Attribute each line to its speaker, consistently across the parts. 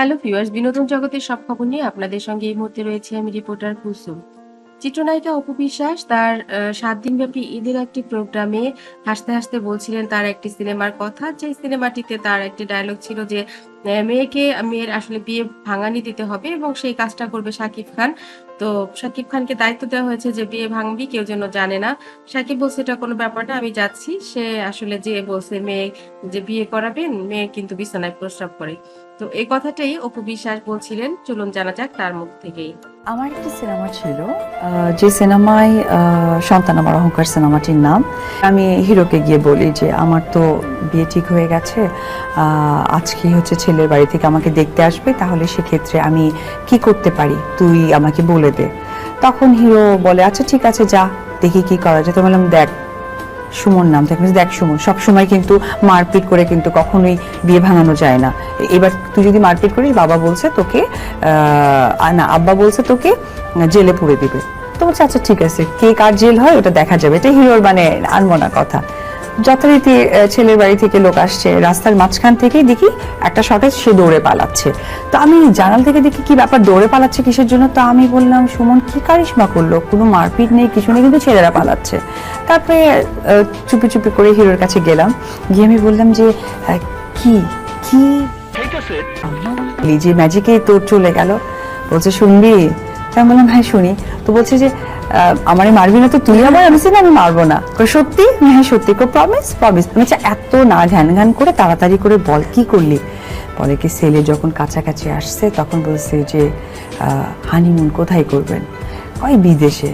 Speaker 1: Hello viewers, বিনোদন জগতের সব খবর নিয়ে আপনাদের সঙ্গে এই মুহূর্তে রয়েছে আমি রিপোর্টার কুসুম। চিত্রনায়িকা অপু বিশ্বাস তার সাত দিনব্যাপী ঈদের একটি প্রোগ্রামে হাসতে হাসতে বলছিলেন তার একটি সিনেমার কথা। যে সিনেমাটিতে তার একটি ডায়লগ ছিল যে মেয়েকে, মেয়ের আসলে বিয়ে ভাঙানি দিতে হবে এবং সেই কাজটা করবে শাকিব খান। তো শাকিব খানকে দায়িত্ব দেওয়া হয়েছে যে, বিয়ে ভাঙবি, কেউ যেন জানে না। শাকিব বলছে, এটা কোনো ব্যাপার না, আমি যাচ্ছি। সে আসলে যে বলছে, মেয়ে যে বিয়ে করাবেন, মেয়ে কিন্তু বিছানায় প্রস্রাব করে। তো এই কথাটাই অপু বিশ্বাস বলছিলেন, চলুন জানা যাক তার মুখ থেকেই।
Speaker 2: আমার একটি সিনেমা ছিল যে সিনেমায় সন্তান আমার অহংকার সিনেমাটির নাম। আমি হিরোকে গিয়ে বলি যে, আমার তো বিয়ে ঠিক হয়ে গেছে আজকে হচ্ছে ছেলের বাড়ি থেকে আমাকে দেখতে আসবে, তাহলে সেক্ষেত্রে আমি কি করতে পারি? তুই আমাকে বলে দে। তখন হিরো বলে আচ্ছা ঠিক আছে, যা, দেখি কি করা যায়। তো বললাম, দেখ সুমন নাম থাকে দেখ সুমন, সব সময় কিন্তু মারপিট করে কিন্তু কখনোই বিয়ে ভাঙানো যায় না। এবার তুই যদি মারপিট করিস, বাবা বলছে তোকে না, আব্বা বলছে তোকে জেলে পুড়ে দিবে। তো বলছে আচ্ছা ঠিক আছে, কে কার জেল হয়, ওটা দেখা যাবে। এটা হিরোর মানে আনব না কথা। যথারীতি ছেলের বাড়ি থেকে লোক আসছে। রাস্তার মাঝখান থেকেই দেখি একটা শটে সে দৌড়ে পালাচ্ছে। তো আমি জানাল থেকে দেখি কি ব্যাপার দৌড়ে পালাচ্ছে কিসের জন্য? তো আমি বললাম সুমন কি কারিশমা করল? কোনো মারপিট নেই কিছু নেই কিন্তু ছেলেরা পালাচ্ছে। তারপরে চুপি চুপি করে হিরোর কাছে গেলাম। গিয়ে আমি বললাম যে কি কি? যে ম্যাজিকে তোর চলে গেল। বলছে শুনবি? আমি বললাম হ্যাঁ শুনি। তো বলছে যে আমারে মারবি না তো, তুই আবার আমি আমি মারবো না। সত্যি? হ্যাঁ সত্যি কো প্রমিস প্রমিস এত না ঘ্যান ঘ্যান করে তাড়াতাড়ি করে বল কি করলি? বলে কি ছেলে যখন কাছাকাছি আসছে, তখন বলছে যে হানিমুন কোথায় করবেন? কয়, বিদেশে।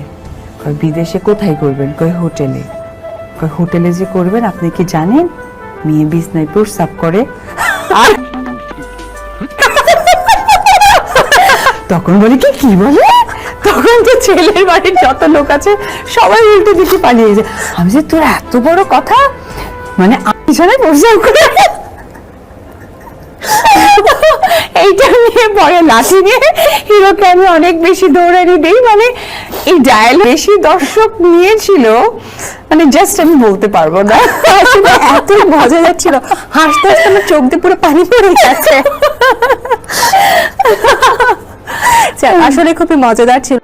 Speaker 2: কয়, বিদেশে কোথায় করবেন? কয়, হোটেলে। কয়, হোটেলে যে করবেন, আপনি কি জানেন? মেয়ে বিছনায় প্রস্রাব করে। আর তখন বলি কি কি বলে? তখন তো ছেলের বাড়ির যত লোক আছে, সবাই উল্টো দিকে পালিয়ে যায়। আমি যে তোর এত বড় কথা? মানে আমি বিছানায় প্রস্রাব করে এইটা নিয়ে পরে লাঠি নিয়ে হিরোকে আমি অনেক বেশি দৌড়ানি দিই। মানে এই ডায়াল বেশি দর্শক নিয়েছিল মানে জাস্ট আমি বলতে পারব না। এত মজা যাচ্ছিল। হাসতে হাসতে আমার চোখ দিয়ে পুরো পানি পড়ে গেছে।
Speaker 3: আসলে খুবই মজাদার ছিল।